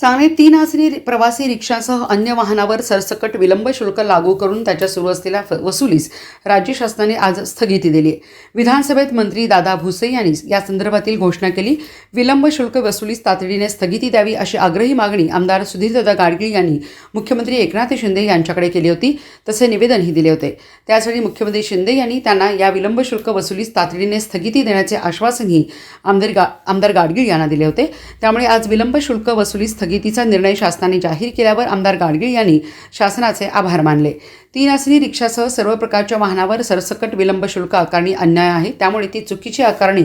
सांगलीत तीन आसरी प्रवासी रिक्षासह अन्य वाहनावर सरसकट विलंब शुल्क लागू करून त्याच्या सुरू असलेल्या वसुलीस राज्य शासनाने आज स्थगिती दिली. आहे विधानसभेत मंत्री दादा भुसे यांनी या संदर्भातील घोषणा केली विलंब शुल्क वसुलीस तातडीने स्थगिती द्यावी अशी आग्रही मागणी आमदार सुधीरदादा गाडगीळ यांनी मुख्यमंत्री एकनाथ शिंदे यांच्याकडे केली होती तसे निवेदनही दिले होते. त्यासाठी मुख्यमंत्री शिंदे यांनी त्यांना या विलंब शुल्क वसुलीस तातडीने स्थगिती देण्याचे आश्वासनही आमदार गा आमदार गाडगीळ यांना दिले होते. त्यामुळे आज विलंब शुल्क वसुली स्थगितीचा निर्णय शासनाने जाहीर केल्यावर आमदार गाडगीळ यांनी शासनाचे आभार मानले. तीन आसनी रिक्षासह सर्व प्रकारच्या वाहनावर सरसकट विलंब शुल्क आकारणी अन्याय आहे. त्यामुळे ती चुकीची आकारणी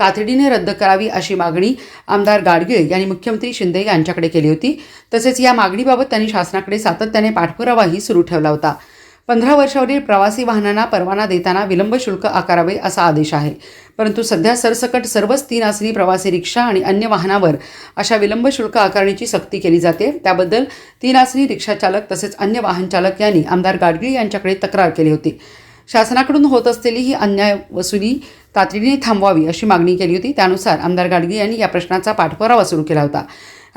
तातडीने रद्द करावी अशी मागणी आमदार गाडगीळ यांनी मुख्यमंत्री शिंदे यांच्याकडे केली होती. तसेच या मागणीबाबत त्यांनी शासनाकडे सातत्याने पाठपुरावाही सुरू ठेवला होता. पंधरा वर्षावरील प्रवासी वाहनांना परवाना देताना विलंब शुल्क आकारावे असा आदेश आहे. परंतु सध्या सरसकट सर्वच तीन आसनी प्रवासी रिक्षा आणि अन्य वाहनावर अशा विलंब शुल्क आकारण्याची सक्ती केली जाते. त्याबद्दल तीन आसनी रिक्षा चालक तसेच अन्य वाहन चालक यांनी आमदार गाडगीळ यांच्याकडे तक्रार केली होती. शासनाकडून होत असलेली ही अन्याय वसुली तातडीने थांबवावी अशी मागणी केली होती. त्यानुसार आमदार गाडगी यांनी या प्रश्नाचा पाठपुरावा सुरू केला होता.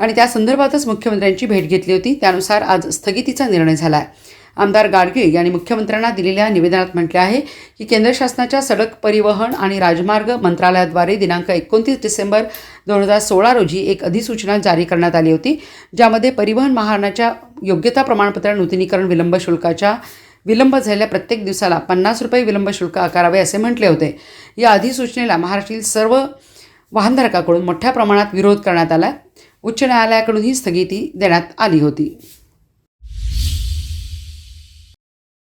आणि त्या संदर्भातच मुख्यमंत्र्यांची भेट घेतली होती. त्यानुसार आज स्थगितीचा निर्णय झाला आहे आमदार गाडगीळ यांनी मुख्यमंत्र्यांना दिलेल्या निवेदनात म्हटले आहे की केंद्र शासनाच्या सडक परिवहन आणि राजमार्ग मंत्रालयाद्वारे दिनांक एकोणतीस डिसेंबर दोन हजार सोळा रोजी एक अधिसूचना जारी करण्यात आली होती ज्यामध्ये परिवहन महाराणाच्या योग्यता प्रमाणपत्र नूतनीकरण विलंब शुल्काच्या विलंब झालेल्या प्रत्येक दिवसाला पन्नास रुपये विलंब शुल्क आकारावे असे म्हटले होते. या अधिसूचनेला महाराष्ट्रातील सर्व वाहनधारकाकडून मोठ्या प्रमाणात विरोध करण्यात आला उच्च न्यायालयाकडून ही स्थगिती देण्यात आली होती.